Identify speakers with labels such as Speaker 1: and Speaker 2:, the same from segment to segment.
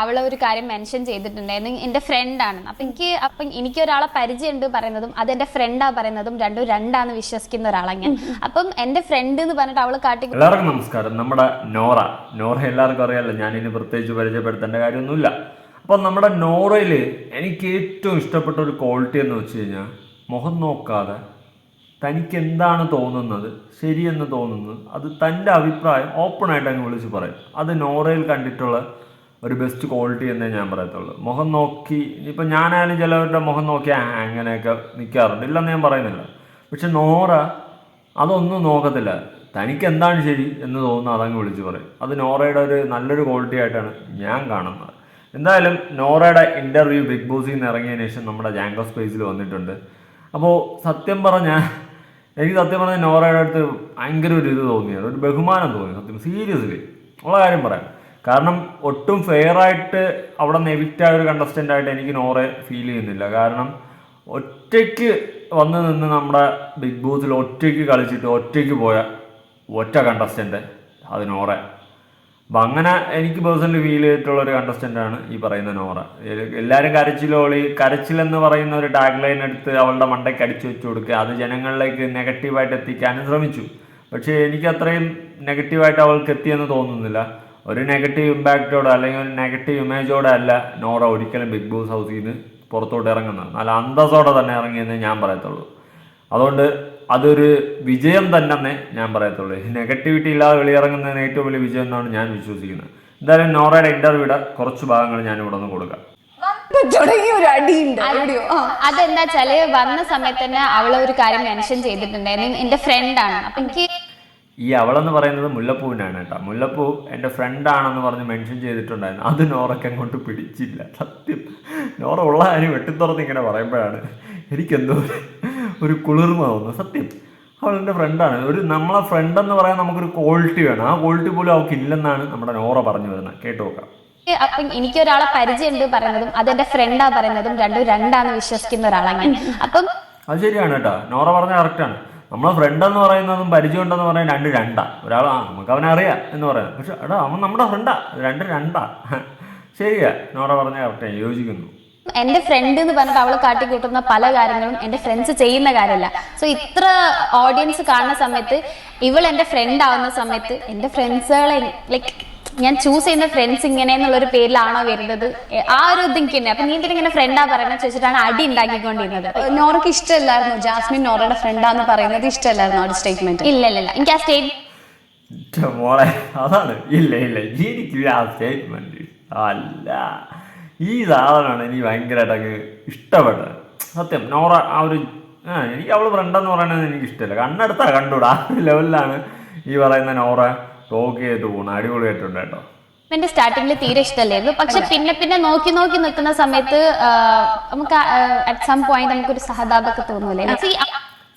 Speaker 1: അവളെ ഒരു കാര്യം മെൻഷൻ ചെയ്തിട്ടുണ്ടായിരുന്നു. എന്റെ ഫ്രണ്ടാണ് അപ്പൊ എനിക്ക് അപ്പൊ എനിക്ക് ഒരാളെ പരിചയമുണ്ട് പറയുന്നതും അത് എന്റെ ഫ്രണ്ടാ പറയുന്നതും രണ്ടും രണ്ടാന്ന് വിശ്വസിക്കുന്ന ഒരാളാണ് അപ്പം എന്റെ ഫ്രണ്ട് എന്ന് പറഞ്ഞിട്ട് അവൾ കാട്ടി
Speaker 2: എല്ലാവർക്കും നമസ്കാരം. നമ്മുടെ നോറ. നോറ എല്ലാവർക്കും അറിയാലോ ഇനി പ്രത്യേകിച്ച് പരിചയപ്പെടുത്തേണ്ട കാര്യമൊന്നുമില്ല. അപ്പം നമ്മുടെ നോറയിൽ എനിക്ക് ഏറ്റവും ഇഷ്ടപ്പെട്ട ഒരു ക്വാളിറ്റി എന്ന് വെച്ച് കഴിഞ്ഞാൽ മുഖം നോക്കാതെ തനിക്ക് എന്താണ് തോന്നുന്നത് ശരിയെന്ന് തോന്നുന്നത് അത് തന്റെ അഭിപ്രായം ഓപ്പണായിട്ട് അങ്ങ് വിളിച്ച് പറയും. അത് നോറയിൽ കണ്ടിട്ടുള്ള ഒരു ബെസ്റ്റ് ക്വാളിറ്റി എന്നേ ഞാൻ പറയത്തുള്ളൂ. മുഖം നോക്കി ഇപ്പം ഞാനായാലും ചിലവരുടെ മുഖം നോക്കി അങ്ങനെയൊക്കെ നിൽക്കാറുണ്ട് ഇല്ലെന്ന് ഞാൻ പറയുന്നില്ല. പക്ഷെ നോറ അതൊന്നും നോക്കത്തില്ല. തനിക്ക് എന്താണ് ശരി എന്ന് തോന്നുന്നു അതങ്ങ് വിളിച്ച് പറയും. അത് നോറയുടെ ഒരു നല്ലൊരു ക്വാളിറ്റി ആയിട്ടാണ് ഞാൻ കാണുന്നത്. എന്തായാലും നോറയുടെ ഇന്റർവ്യൂ ബിഗ് ബോസിൽ നിന്ന് ഇറങ്ങിയതിന് ശേഷം നമ്മുടെ ജാങ്കോ സ്പേസിൽ വന്നിട്ടുണ്ട്. അപ്പോൾ സത്യം പറഞ്ഞാൽ എനിക്ക് സത്യം പറഞ്ഞാൽ നോറയുടെ അടുത്ത് ഭയങ്കര ഒരു ഇത് തോന്നിയത് ഒരു ബഹുമാനം തോന്നി സത്യം സീരിയസ്ലി ഉള്ള കാര്യം പറയാം. കാരണം ഒട്ടും ഫെയർ ആയിട്ട് അവിടെ നെവിറ്റ് എവിക്റ്റ് ആയ ഒരു കണ്ടസ്റ്റന്റ് ആയിട്ട് എനിക്ക് നോറെ ഫീൽ ചെയ്യുന്നില്ല. കാരണം ഒറ്റയ്ക്ക് വന്ന് നിന്ന് നമ്മുടെ ബിഗ് ബോസിൽ ഒറ്റയ്ക്ക് കളിച്ചിട്ട് ഒറ്റയ്ക്ക് പോയ ഒറ്റ കണ്ടസ്റ്റന്റ് അത് നോറ. അപ്പം അങ്ങനെ എനിക്ക് പേഴ്സണലി ഫീൽ ചെയ്തിട്ടുള്ള ഒരു കണ്ടസ്റ്റന്റ് ആണ് ഈ പറയുന്ന നോറ. എല്ലാവരും കരച്ചിലോളി കരച്ചിലെന്ന് പറയുന്ന ഒരു ടാഗ് ലൈൻ എടുത്ത് അവളുടെ മണ്ടയ്ക്ക് അടിച്ചു വെച്ച് കൊടുക്കുക. അത് ജനങ്ങളിലേക്ക് നെഗറ്റീവായിട്ട് എത്തിക്കാനും ശ്രമിച്ചു. പക്ഷേ എനിക്ക് അത്രയും നെഗറ്റീവായിട്ട് അവൾക്ക് എത്തിയെന്ന് തോന്നുന്നില്ല. ഒരു നെഗറ്റീവ് ഇമ്പാക്റ്റോടെ അല്ലെങ്കിൽ ഒരു നെഗറ്റീവ് ഇമേജോടെ അല്ല നോറ ഒരിക്കലും ബിഗ് ബോസ് ഹൗസിൽ നിന്ന് പുറത്തോട്ട് ഇറങ്ങുന്നത്. നല്ല അന്തസ്സോടെ തന്നെ ഇറങ്ങിയെന്ന് ഞാൻ പറയത്തുള്ളൂ. അതുകൊണ്ട് അതൊരു വിജയം തന്നെ ഞാൻ പറയത്തുള്ളൂ. നെഗറ്റിവിറ്റി ഇല്ലാതെ വെളിയിറങ്ങുന്നതിന് ഏറ്റവും വലിയ വിജയം എന്നാണ് ഞാൻ വിശ്വസിക്കുന്നത്. എന്തായാലും നോറയുടെ ഇന്റർവ്യൂടെ കുറച്ച് ഭാഗങ്ങൾ ഞാൻ ഇവിടെ നിന്ന് കൊടുക്കാം.
Speaker 1: അതെന്താ വെച്ചാൽ വന്ന സമയത്ത് തന്നെ അവളെ ഒരു കാര്യം മെൻഷൻ ചെയ്തിട്ടുണ്ടായിരുന്നു. എന്റെ ഫ്രണ്ടാണ് അപ്പൊ എനിക്ക്
Speaker 2: ഈ അവളെന്ന് പറയുന്നത് മുല്ലപ്പൂവിനാണ് കേട്ടോ. മുല്ലപ്പൂ എന്റെ ഫ്രണ്ടാണെന്ന് പറഞ്ഞ് മെൻഷൻ ചെയ്തിട്ടുണ്ടായിരുന്നു. അത് നോറയ്ക്ക് അങ്ങോട്ട് പിടിച്ചില്ല. സത്യം. നോറ ഉള്ള കാര്യം വെട്ടിത്തുറന്ന് ഇങ്ങനെ പറയുമ്പോഴാണ് എനിക്കെന്തോ ഒരു- കുളിർമ തോന്നുന്നു സത്യം. അവൾ എന്റെ ഫ്രണ്ടാണ് ഒരു നമ്മളെ ഫ്രണ്ട് എന്ന് പറയാൻ നമുക്കൊരു ക്വാളിറ്റി വേണം. ആ ക്വാളിറ്റി പോലും അവൾക്ക് ഇല്ലെന്നാണ് നമ്മുടെ നോറ പറഞ്ഞു വരുന്നത്. കേട്ടു നോക്കാം.
Speaker 1: അപ്പൊ എനിക്ക് ഒരാളെ പരിചയമുണ്ട് പറയുന്നതും അത് എന്റെ ഫ്രണ്ടാ പറയുന്നതും രണ്ടും രണ്ടാന്ന് വിശ്വസിക്കുന്ന ഒരാളാണ് അപ്പം
Speaker 2: അത് ശരിയാണ് കേട്ടോ. നോറ പറഞ്ഞ കറക്റ്റാണ് നമ്മളെ ഫ്രണ്ട് എന്ന് പറയുന്നതും പരിചയം ഉണ്ടെന്ന് പറയാൻ രണ്ട് രണ്ടാ. ഒരാൾ നമുക്ക് അവനെ അറിയാം എന്ന് പറയാം. പക്ഷെ എടാ അവൻ നമ്മുടെ ഫ്രണ്ടാ രണ്ട് രണ്ടാ. ശരിയാ. നോറ പറഞ്ഞ കറക്റ്റ് യോജിക്കുന്നു.
Speaker 1: എന്റെ ഫ്രണ്ട് എന്ന് പറഞ്ഞിട്ട് അവൾ കാട്ടിക്കൂട്ടുന്ന പല കാര്യങ്ങളും എന്റെ ഫ്രണ്ട്സ് ചെയ്യുന്ന കാര്യമല്ല. സോ ഇത്ര ഓഡിയൻസ് കാണുന്ന സമയത്ത് ഇവൾ എന്റെ ഫ്രണ്ട് ആവുന്ന സമയത്ത് എന്റെ ഫ്രണ്ട്സുകളെ ലൈക്ക് ഞാൻ ചൂസ് ചെയ്യുന്ന ഫ്രണ്ട്സ് ഇങ്ങനെ എന്നുള്ള ഒരു പേരിലാണോ വരുന്നത്? ആ ഒരു ഇത് എനിക്ക് അപ്പൊ നീ ഇങ്ങനെ ഫ്രണ്ടാ പറയുന്നത്? ചോദിച്ചിട്ടാണ് അടി ഉണ്ടാക്കിക്കൊണ്ടിരുന്നത്.
Speaker 3: നോറയ്ക്ക് ഇഷ്ടമല്ലായിരുന്നു. ജാസ്മിൻ നോറയുടെ ഫ്രണ്ടാന്ന് പറയുന്നത് ഇഷ്ടമല്ലായിരുന്നു ആ ഒരു സ്റ്റേറ്റ്മെന്റ്
Speaker 1: ഇല്ല ഇല്ല ഇല്ല എനിക്ക് ആ സ്റ്റേറ്റ്
Speaker 2: മോളെ അതാണ്. ഇല്ല ഇല്ല. എനിക്ക് ആ സ്റ്റേറ്റ്മെന്റ് അല്ല. ഈ സാധനമാണ് എനിക്ക് ഭയങ്കരമായിട്ട് അങ്ങ് ഇഷ്ടപ്പെട്ടത്. സത്യം നോറ ആ ഒരു ആ എനിക്ക് അവൾ ഫ്രണ്ടെന്ന് പറയുന്നത് എനിക്ക് ഇഷ്ടമല്ല കണ്ണെടുത്താ കണ്ടുകൂടാ ആ ലെവലിലാണ് ഈ പറയുന്ന നോറ. ടോക്ക് ചെയ്ത് പോകുന്നത് അടിപൊളിയായിട്ടുണ്ട് കേട്ടോ.
Speaker 1: എന്റെ സ്റ്റാർട്ടിങ്ങിൽ തീരെ ഇഷ്ടമല്ലായിരുന്നു. പക്ഷെ പിന്നെ പിന്നെ നോക്കി നോക്കി നിൽക്കുന്ന സമയത്ത് നമുക്ക് അറ്റ് സം പോയിന്റ് നമുക്കൊരു സഹതാപമൊക്കെ തോന്നൂലേ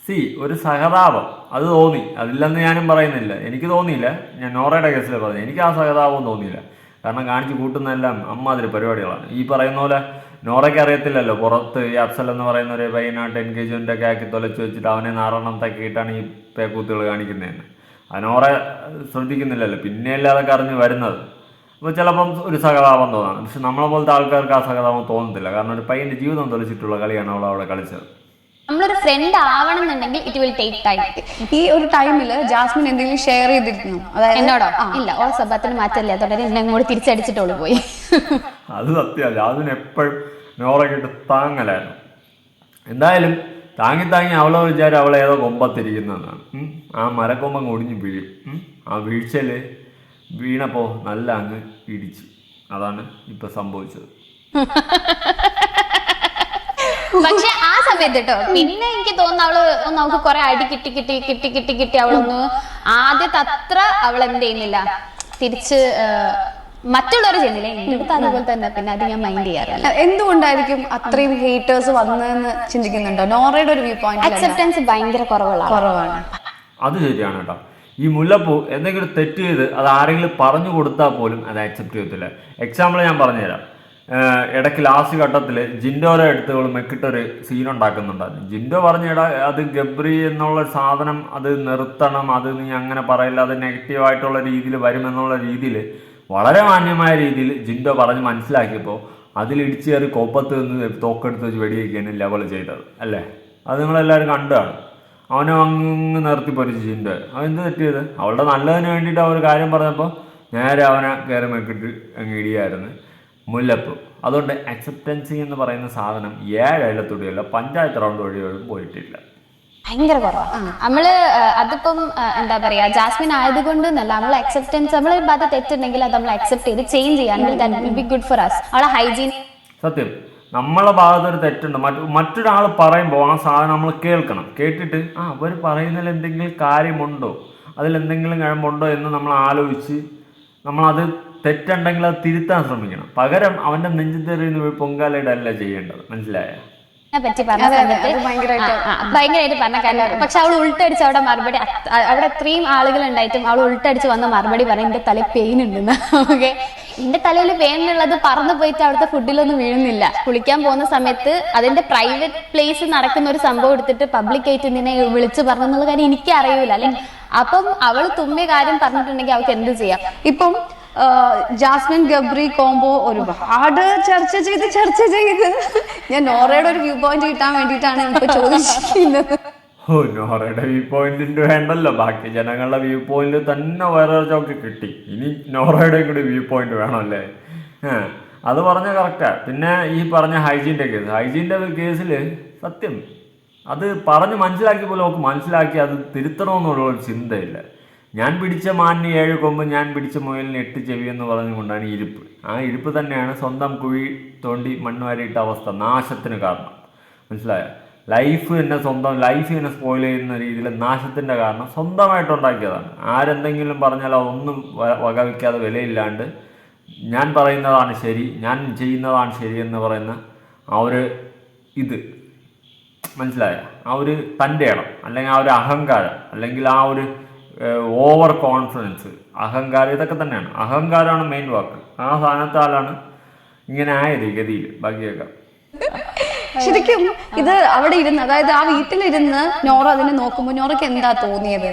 Speaker 2: സി ഒരു സഹതാപം. അത് തോന്നി. അതില്ലെന്ന് ഞാനും പറയുന്നില്ല. എനിക്ക് തോന്നിയില്ല. ഞാൻ നോറയുടെ കേസിൽ പറഞ്ഞു എനിക്ക് ആ സഹതാപം തോന്നിയില്ല. കാരണം കാണിച്ചു കൂട്ടുന്നതെല്ലാം അമ്മാതിരി പരിപാടികളാണ്. ഈ പറയുന്ന പോലെ നോറയ്ക്ക് അറിയത്തില്ലല്ലോ. പുറത്ത് ഈ അഫ്സൽ എന്ന് പറയുന്ന ഒരു പയ്യനായിട്ട് എൻഗേജ്മെന്റ് ഒക്കെ ആക്കി തൊലച്ച് വെച്ചിട്ട് അവനെ നാറെണ്ണം തക്കിയിട്ടാണ് ഈ പേക്കൂത്തുകൾ കാണിക്കുന്നതെന്ന്. അത് നോറ ശ്രദ്ധിക്കുന്നില്ലല്ലോ. പിന്നെയല്ലേ അതൊക്കെ അറിഞ്ഞ് വരുന്നത്. അപ്പോൾ ചിലപ്പം ഒരു സഹതാപം തോന്നാം. പക്ഷെ നമ്മളെ പോലത്തെ ആൾക്കാർക്ക് ആ സഹതാപം തോന്നത്തില്ല. കാരണം ഒരു പയ്യന്റെ ജീവിതം തൊലിച്ചിട്ടുള്ള കളിയാണ് അവൾ അവിടെ കളിച്ചത്.
Speaker 1: നമ്മളൊരു ഫ്രണ്ട് ആവണം എന്നുണ്ടെങ്കിൽ ഇറ്റ് വിൽ ടേക്ക് ടൈം
Speaker 3: ഈ ഒരു ടൈമിൽ ജാസ്മിൻ എന്തെങ്കിലും ഷെയർ ചെയ്തിരുന്നു. അതായത്
Speaker 1: എന്നോടോ? ഇല്ല. ഓളെ സ്വഭാവത്തിന് മാറ്റമില്ല. അതുകൊണ്ട് എന്നെ അങ്ങോട്ട് തിരിച്ചടിച്ചിട്ടോളൂ പോയി.
Speaker 2: അത് സത്യമല്ല അതിന് എപ്പോഴും നോറക്കിട്ട് താങ്ങലായിരുന്നു. എന്തായാലും താങ്ങി താങ്ങി അവളെ വിചാരം അവളെ ഏതോ കൊമ്പത്തിരിക്കുന്നതാണ്. ആ മരക്കൊമ്പം ഒടിഞ്ഞ് വീഴും. ആ വീഴ്ചയിൽ വീണപ്പോ നല്ല അങ്ങ് ഇടിച്ച്. അതാണ് ഇപ്പൊ സംഭവിച്ചത്.
Speaker 1: പക്ഷെ ആ സമയത്ത് കേട്ടോ പിന്നെ എനിക്ക് തോന്നുന്നു അവൾ നമുക്ക് കൊറേ അടി കിട്ടി കിട്ടി കിട്ടി കിട്ടി കിട്ടി അവളൊന്ന് ആദ്യത്തെ അത്ര അവൾ എന്ത് ചെയ്യുന്നില്ല. തിരിച്ച് മറ്റുള്ളവർ ചെയ്യുന്നില്ല എന്റെ അടുത്ത് അതുപോലെ തന്നെ പിന്നെ അത് ഞാൻ മൈൻഡ് ചെയ്യാറില്ല.
Speaker 3: എന്തുകൊണ്ടായിരിക്കും അത്രയും ഹേറ്റേഴ്സ് വന്നതെന്ന് ചിന്തിക്കുന്നുണ്ടോ? നോറയുടെ ഒരു വ്യൂ പോയിന്റ്
Speaker 1: അക്സെപ്റ്റൻസ് ഭയങ്കര കുറവുള്ള
Speaker 3: കുറവാണ്.
Speaker 2: അത് ശരിയാണ് കേട്ടോ. ഈ മുല്ലപ്പൂ എന്തെങ്കിലും തെറ്റ് ചെയ്ത് അത് ആരെങ്കിലും പറഞ്ഞു കൊടുത്താൽ പോലും അത് അക്സെപ്റ്റ് ചെയ്യത്തില്ല. എക്സാമ്പിൾ ഞാൻ പറഞ്ഞുതരാം. ഇടയ്ക്ക് ലാസ്റ്റ് ഘട്ടത്തിൽ ജിൻഡോരെ എടുത്തുകൾ മെക്കിട്ടൊരു സീൻ ഉണ്ടാക്കുന്നുണ്ടായിരുന്നു ജിൻഡോ പറഞ്ഞിട അത് ഗബ്രി എന്നുള്ള സാധനം അത് നിർത്തണം. അത് നീ അങ്ങനെ പറയില്ല. അത് നെഗറ്റീവായിട്ടുള്ള രീതിയിൽ വരുമെന്നുള്ള രീതിയിൽ വളരെ മാന്യമായ രീതിയിൽ ജിൻഡോ പറഞ്ഞ് മനസ്സിലാക്കിയപ്പോൾ അതിലിടിച്ച് കയറി കോപ്പത്ത് നിന്ന് തോക്കെടുത്ത് വെച്ച് വെടിവെക്കുകയാണ് ലെവൽ ചെയ്തത് അല്ലേ? അത് നിങ്ങളെല്ലാവരും കണ്ടതാണ്. അവനെ അങ്ങ് നിർത്തി പൊരിച്ച് ജിൻഡോ അവൻ എന്ത് തെറ്റിയത്? അവളുടെ നല്ലതിന് വേണ്ടിയിട്ട് അവർ കാര്യം പറഞ്ഞപ്പോൾ നേരെ അവനെ കയറി മെക്കിട്ട് അങ്ങ് ഇടിയായിരുന്നു. മുല്ലപ്പ്. അതുകൊണ്ട് അക്സെപ്റ്റൻസി എന്ന് പറയുന്ന സാധനം ഏഴ് അയലത്തൂടിയല്ല പഞ്ചായത്ത് റൗണ്ട് വഴിയോടും പോയിട്ടില്ല.
Speaker 1: ഭയങ്കര കുറവാണ് നമ്മൾ അതിപ്പം എന്താ പറയാ ജാസ്മിൻ ആയതുകൊണ്ട് എന്നല്ല നമ്മൾ അക്സെപ്റ്റൻസ് നമ്മൾ ഭാഗത്ത് തെറ്റുണ്ടെങ്കിൽ അത് നമ്മൾ അക്സെപ്റ്റ് ചെയ്ത് ചേഞ്ച് ചെയ്യാണെങ്കിൽ that will be good for us അവളെ ഹൈജീൻ
Speaker 2: സത്യം. നമ്മളെ ഭാഗത്തൊരു തെറ്റുണ്ട്. മറ്റു മറ്റൊരാൾ പറയുമ്പോൾ ആ സാധനം നമ്മൾ കേൾക്കണം. കേട്ടിട്ട് ആ അവർ പറയുന്നതിൽ എന്തെങ്കിലും കാര്യമുണ്ടോ? അതിലെന്തെങ്കിലും കഴമ്പുണ്ടോ എന്ന് നമ്മൾ ആലോചിച്ച് നമ്മളത് തെറ്റുണ്ടെങ്കിൽ അത് തിരുത്താൻ ശ്രമിക്കണം. പകരം അവന്റെ നെഞ്ചിത്തെറിയുന്ന പൊങ്കാലയിടല്ല ചെയ്യേണ്ടത്. മനസ്സിലായ?
Speaker 1: പറ്റി പറഞ്ഞ സമയത്ത്
Speaker 3: ഭയങ്കരമായിട്ട്
Speaker 1: പറഞ്ഞ കാര്യം. പക്ഷെ അവൾ ഉൾട്ടടിച്ച് അവിടെ മറുപടി അവിടെ ഇത്രയും ആളുകൾ ഉണ്ടായിട്ടും അവൾ ഉൾട്ടടിച്ച് വന്ന മറുപടി പറയും എന്റെ തല പെയിൻ ഉണ്ടെന്ന്. ഓക്കെ എന്റെ തലയിൽ പെയിൻ ഉള്ളത് പറന്നു പോയിട്ട് അവിടുത്തെ ഫുഡിലൊന്നും വീഴുന്നില്ല. കുളിക്കാൻ പോകുന്ന സമയത്ത് അതിന്റെ പ്രൈവറ്റ് പ്ലേസ് നടക്കുന്ന ഒരു സംഭവം എടുത്തിട്ട് പബ്ലിക് ആയിട്ട് നിന്നെ വിളിച്ചു പറഞ്ഞെന്നുള്ള കാര്യം എനിക്ക് അറിയില്ല അല്ലെ അപ്പം അവൾ തുമ്മിയ കാര്യം പറഞ്ഞിട്ടുണ്ടെങ്കിൽ അവൾക്ക് എന്ത് ചെയ്യാം?
Speaker 3: ഇപ്പം ജാസ്മിൻ ഗബ്രി കോംബോ ഒരുപാട് ചർച്ച ചെയ്ത് ചർച്ച ചെയ്ത്. ഞാൻ നോറയുടെ ഒരു വ്യൂ പോയിന്റ് കിട്ടാൻ വേണ്ടിയിട്ടാണ് ഇപ്പൊ ചോദിച്ചിരിക്കുന്നത്.
Speaker 2: നോറയുടെ വ്യൂ പോയിന്റിന്റെ വേണ്ടല്ലോ. ബാക്കി ജനങ്ങളുടെ വ്യൂ പോയിന്റ് തന്നെ വേറെ ചോക്ക് കിട്ടി. ഇനി നോറയുടെ കൂടി വ്യൂ പോയിന്റ് വേണമല്ലേ? അത് പറഞ്ഞ കറക്റ്റാ പിന്നെ ഈ പറഞ്ഞ ഹൈജീന്റെ കേസ്. ഹൈജീന്റെ കേസിൽ സത്യം അത് പറഞ്ഞ് മനസ്സിലാക്കി പോലും നമുക്ക് മനസ്സിലാക്കി അത് തിരുത്തണമെന്നുള്ള ഒരു ചിന്തയില്ല. ഞാൻ പിടിച്ച മാനിന് ഏഴ് കൊമ്പ് ഞാൻ പിടിച്ച മുയലിന് എട്ട് ചെവി എന്ന് പറഞ്ഞുകൊണ്ടാണ് ഇരിപ്പ്. ആ ഇരിപ്പ് തന്നെയാണ് സ്വന്തം കുഴി തോണ്ടി മണ്ണ് വാരിയിട്ട അവസ്ഥ നാശത്തിന് കാരണം. മനസ്സിലായോ? ലൈഫ് തന്നെ സ്വന്തം ലൈഫ് തന്നെ സ്പോയിൽ ചെയ്യുന്ന രീതിയിൽ നാശത്തിന്റെ കാരണം സ്വന്തമായിട്ട് ഉണ്ടാക്കിയതാണ്. ആരെന്തെങ്കിലും പറഞ്ഞാൽ അതൊന്നും വക വകവയ്ക്കാതെ വിലയില്ലാണ്ട് ഞാൻ പറയുന്നതാണ് ശരി ഞാൻ ചെയ്യുന്നതാണ് ശരി എന്ന് പറയുന്ന ആ ഒരു ഇത്. മനസ്സിലായോ? ആ ഒരു തന്റെ ഇടം അല്ലെങ്കിൽ ആ ഒരു അഹങ്കാരം അല്ലെങ്കിൽ ആ ഒരു ഓവർ കോൺഫിഡൻസ് അഹങ്കാരം ഇതൊക്കെ തന്നെയാണ്. അഹങ്കാരമാണ് മെയിൻ വാക്ക്. ആ സാധനത്താലാണ് ഇങ്ങനെ ആയത് ഗതിയിൽ. ബാക്കിയൊക്കെ
Speaker 3: ശരിക്കും ഇത് അവിടെ ഇരുന്ന് അതായത് ആ വീട്ടിലിരുന്ന് നോറ അതിനെ നോക്കുമ്പോൾ നോറയ്ക്ക് എന്താ തോന്നിയത്?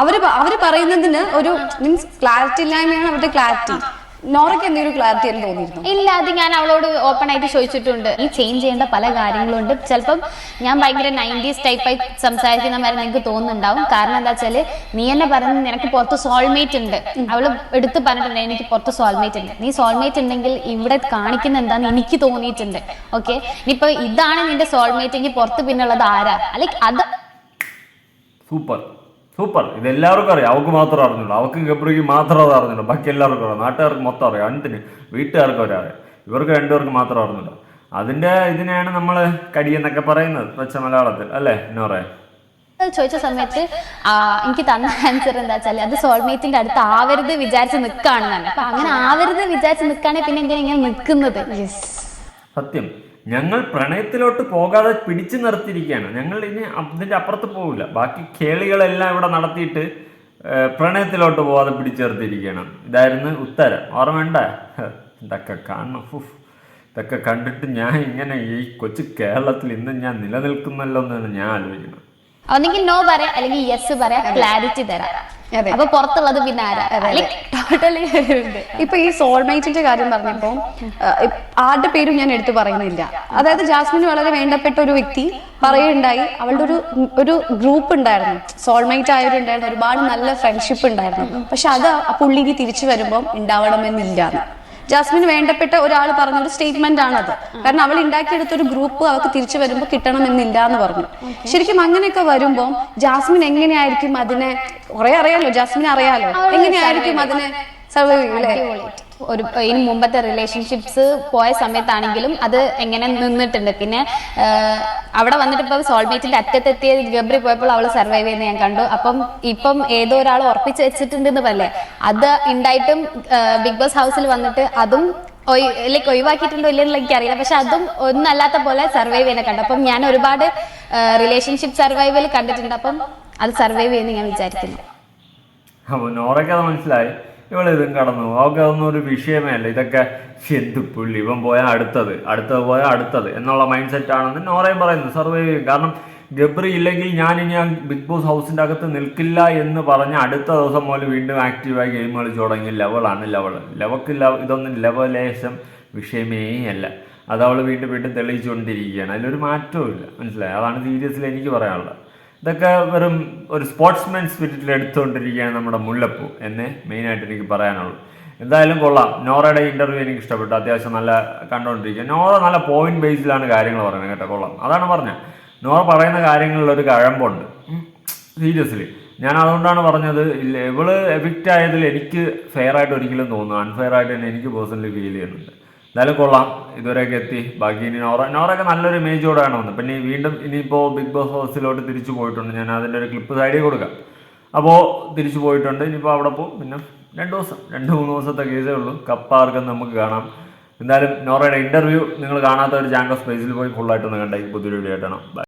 Speaker 3: അവർ അവർ പറയുന്നതിന് ഒരു മീൻസ് ക്ലാരിറ്റി ഇല്ലായ്മയാണ് അവരുടെ ക്ലാരിറ്റി നോറയ്ക്ക് എന്തെങ്കിലും ക്ലാരിറ്റി എന്ന് തോന്നിയിരുന്നു?
Speaker 1: ഇല്ല അത് ഞാൻ അവളോട് ഓപ്പൺ ആയിട്ട് ചോദിച്ചിട്ടുണ്ട്. ഈ ചേഞ്ച് ചെയ്യേണ്ട പല കാര്യങ്ങളും ഉണ്ട് ചിലപ്പം ഞാൻ ഭയങ്കര നയന്റീസ് ടൈപ്പായി സംസാരിക്കുന്ന മാതിരി നിനക്ക് തോന്നുന്നുണ്ടാവും. കാരണം എന്താ വെച്ചാൽ നീ എന്നെ പറയുന്നത് നിനക്ക് പുറത്ത് സോൾമേറ്റ് ഉണ്ട്. അവൾ എടുത്ത് പറഞ്ഞിട്ടുണ്ട് എനിക്ക് പുറത്ത് സോൾമേറ്റ് ഉണ്ട്. നീ സോൾമേറ്റ് ഉണ്ടെങ്കിൽ ഇവിടെ കാണിക്കുന്ന എന്താന്ന് എനിക്ക് തോന്നിയിട്ടുണ്ട്. ഓക്കെ ഇനിയിപ്പോ ഇതാണ് നിന്റെ സോൾമേറ്റ് എങ്കിൽ പുറത്ത് പിന്നുള്ളത് ആരാ? അല്ലെങ്കിൽ അത്
Speaker 2: സൂപ്പർ. സൂപ്പർ. ഇത് എല്ലാവർക്കും അറിയാം. അവൾക്ക് മാത്രം അറിഞ്ഞുള്ളൂ. അവൾക്ക് ഗബ്രിക്ക് മാത്രം അത് അറിഞ്ഞുള്ളൂ. ബാക്കി എല്ലാവർക്കും അറിയാം. നാട്ടുകാർക്ക് മൊത്തം അറിയാം. അണ്ടിന് വീട്ടുകാർക്ക് അറിയാം. ഇവർക്ക് രണ്ടുപേർക്ക് മാത്രം അറിഞ്ഞുള്ളൂ. അതിന്റെ ഇതിനെയാണ് നമ്മൾ കടിയെന്നൊക്കെ പറയുന്നത്. പച്ച മലയാളത്തിൽ. അല്ലേ? നോറേ
Speaker 1: ചോദിച്ച സമയത്ത് എനിക്ക് തന്ന ആൻസർ എന്താ വെച്ചാൽ അത് സോൾമേറ്റിന്റെ അടുത്ത് ആവരുത് വിചാരിച്ച് നിൽക്കുകയാണെന്നാണ് അപ്പൊ അങ്ങനെ ആവരുത് വിചാരിച്ച് നിൽക്കുകയാണെങ്കിൽ പിന്നെ എന്തിനാ ഇങ്ങനെ നിൽക്കുന്നത്
Speaker 2: സത്യം. ഞങ്ങൾ പ്രണയത്തിലോട്ട് പോകാതെ പിടിച്ചു നിർത്തിയിരിക്കുകയാണ്. ഞങ്ങൾ ഇനി അതിന്റെ അപ്പുറത്ത് പോകില്ല ബാക്കി കേളികളെല്ലാം ഇവിടെ നടത്തിയിട്ട് പ്രണയത്തിലോട്ട് പോകാതെ പിടിച്ചു നിർത്തിയിരിക്കുകയാണ്. ഇതായിരുന്നു ഉത്തരം. ഓർമ്മയുണ്ട? ഇതൊക്കെ കാണണം. ഫുഫ് ഇതൊക്കെ കണ്ടിട്ട് ഞാൻ ഇങ്ങനെ ഈ കൊച്ചു കേരളത്തിൽ ഇന്ന് ഞാൻ നിലനിൽക്കുന്നല്ലോ എന്നാണ് ഞാൻ ആലോചിക്കുന്നത്.
Speaker 1: ഒന്നെങ്കിൽ നോ പറയാം അല്ലെങ്കിൽ യെസ് പറയാം ക്ലാരിറ്റി തരാം. അപ്പൊ പുറത്തുള്ളത് പിന്നെ ആരാ? ടോട്ടലി
Speaker 3: ഇപ്പൊ ഈ സോൾമേറ്റിന്റെ കാര്യം പറഞ്ഞപ്പോ ആരുടെ പേരും ഞാൻ എടുത്തു പറയുന്നില്ല. അതായത് ജാസ്മിന് വളരെ വേണ്ടപ്പെട്ട ഒരു വ്യക്തി പറയുണ്ടായി അവളുടെ ഒരു ഒരു ഗ്രൂപ്പ് ഉണ്ടായിരുന്നു. സോൾമേറ്റ് ആയവരുണ്ടായിരുന്നു ഒരുപാട് നല്ല ഫ്രണ്ട്ഷിപ്പ് ഉണ്ടായിരുന്നു. പക്ഷെ അത് ആ പുള്ളിക്ക് തിരിച്ചു വരുമ്പോൾ ഉണ്ടാവണമെന്നില്ല ജാസ്മിന് വേണ്ടപ്പെട്ട ഒരാൾ പറഞ്ഞ ഒരു സ്റ്റേറ്റ്മെന്റ് അത് കാരണം അവൾ ഉണ്ടാക്കിയെടുത്ത ഒരു ഗ്രൂപ്പ് അവൾക്ക് തിരിച്ചു വരുമ്പോൾ കിട്ടണമെന്നില്ല എന്ന് പറഞ്ഞു. ശരിക്കും അങ്ങനെയൊക്കെ വരുമ്പോൾ ജാസ്മിൻ എങ്ങനെയായിരിക്കും അതിനെ കുറെ അറിയാലോ ജാസ്മിൻ അറിയാലോ? എങ്ങനെയായിരിക്കും അതിനെ സർവൈവ് ചെയ്യൂലേ
Speaker 1: ഒരു ഇനി മുമ്പത്തെ റിലേഷൻഷിപ്സ് പോയ സമയത്താണെങ്കിലും അത് എങ്ങനെ നിന്നിട്ടുണ്ട്? പിന്നെ അവിടെ വന്നിട്ട് ഇപ്പൊ സോൾമേറ്റിന്റെ അറ്റത്തെത്തിയ ഗബ്രി പോയപ്പോൾ അവൾ സർവൈവ് ചെയ്യുന്ന ഞാൻ കണ്ടു. അപ്പം ഇപ്പം ഏതോ ഒരാൾ ഉറപ്പിച്ച് വെച്ചിട്ടുണ്ടെന്ന് പറയല്ലേ അത് ഉണ്ടായിട്ടും ബിഗ് ബോസ് ഹൗസിൽ വന്നിട്ട് അതും ലൈക്ക് ഒഴിവാക്കിയിട്ടുണ്ടോ ഇല്ലെന്ന് എനിക്കറിയില്ല പക്ഷെ അതും ഒന്നല്ലാത്ത പോലെ സർവൈവ് ചെയ്യുന്ന കണ്ടു. അപ്പം ഞാൻ ഒരുപാട് റിലേഷൻഷിപ്പ് സർവൈവൽ കണ്ടിട്ടുണ്ട്. അപ്പം അത് സർവൈവ് ചെയ്യുന്ന ഞാൻ വിചാരിക്കുന്നു.
Speaker 2: നോറയ്ക്ക് അത് മനസ്സിലായി. ഇവൾ ഇതും കടന്നു. അവൾക്ക് അതൊന്നും ഒരു വിഷയമേ അല്ല ഇതൊക്കെ എന്ത് പുള്ളി? ഇവൻ പോയാൽ അടുത്തത്. അടുത്തത് പോയാൽ അടുത്തത് എന്നുള്ള മൈൻഡ് സെറ്റ് ആണെന്ന് നോറയും പറയുന്നു. സർവൈവ് ചെയ്യും കാരണം ഗബ്രി ഇല്ലെങ്കിൽ ഞാൻ ഇനി ആ ബിഗ് ബോസ് ഹൗസിന്റെ അകത്ത് നിൽക്കില്ല എന്ന് പറഞ്ഞ് അടുത്ത ദിവസം മുതൽ വീണ്ടും ആക്റ്റീവായി ഗെയിം കളിച്ചു തുടങ്ങി. ലെവളാണ് ലെവൾ ലെവക്ക് ലെവ ഇതൊന്നും ലെവലേശം വിഷയമേ അല്ല. അത് അവൾ വീണ്ടും വീണ്ടും തെളിയിച്ചുകൊണ്ടിരിക്കുകയാണ്. അതിലൊരു മാറ്റവും ഇല്ല മനസ്സിലായി? അതാണ് സീരിയസിൽ എനിക്ക് പറയാനുള്ളത്. ഇതൊക്കെ വെറും ഒരു സ്പോർട്സ്മാൻ സ്പിരിറ്റിൽ എടുത്തുകൊണ്ടിരിക്കുകയാണ് നമ്മുടെ മുല്ലപ്പൂ എന്ന് മെയിനായിട്ട് എനിക്ക് പറയാനുള്ളൂ. എന്തായാലും കൊള്ളാം. നോറയുടെ ഇന്റർവ്യൂ എനിക്ക് ഇഷ്ടപ്പെട്ടു. അത്യാവശ്യം നല്ല കണ്ടുകൊണ്ടിരിക്കുക. നോറ നല്ല പോയിന്റ് ബേസിലാണ് കാര്യങ്ങൾ പറയുന്നത് കേട്ടോ. കൊള്ളാം. അതാണ് പറഞ്ഞത്. നോറ പറയുന്ന കാര്യങ്ങളിൽ ഒരു കഴമ്പുണ്ട്. സീരിയസ്ലി ഞാൻ അതുകൊണ്ടാണ് പറഞ്ഞത് ഇല്ല ഇവൾ എഫിക്റ്റ് ആയതിൽ എനിക്ക് ഫെയർ ആയിട്ട് ഒരിക്കലും തോന്നുന്നു. അൺഫെയർ ആയിട്ട് തന്നെ എനിക്ക് പേഴ്സണലി ഫീൽ ചെയ്യുന്നുണ്ട്. എന്തായാലും കൊള്ളാം. ഇതുവരെയൊക്കെ എത്തി. ബാക്കി ഇനി നോറ നോറൊക്കെ നല്ലൊരു ഇമേജോടെയാണ് വന്നത് പിന്നെ വീണ്ടും ഇനിയിപ്പോൾ ബിഗ് ബോസ് ഹൗസിലോട്ട് തിരിച്ചു പോയിട്ടുണ്ട്. ഞാൻ അതിന്റെ ഒരു ക്ലിപ്പ് സൈഡിൽ കൊടുക്കാം. അപ്പോൾ തിരിച്ചു പോയിട്ടുണ്ട്. ഇനിയിപ്പോൾ അവിടെ പോകും. പിന്നെ രണ്ട് ദിവസം രണ്ട് മൂന്ന് ദിവസത്തെ കേസേ ഉള്ളൂ. കപ്പാർക്കും നമുക്ക് കാണാം. എന്തായാലും നോറയുടെ ഇന്റർവ്യൂ നിങ്ങൾ കാണാത്ത ഒരു ചാങ്കോ സ്പേസിൽ പോയി ഫുള്ളായിട്ടൊന്ന് കണ്ടേക്ക് പുതിയൊരു വീഡിയോ ആയിട്ടാണ്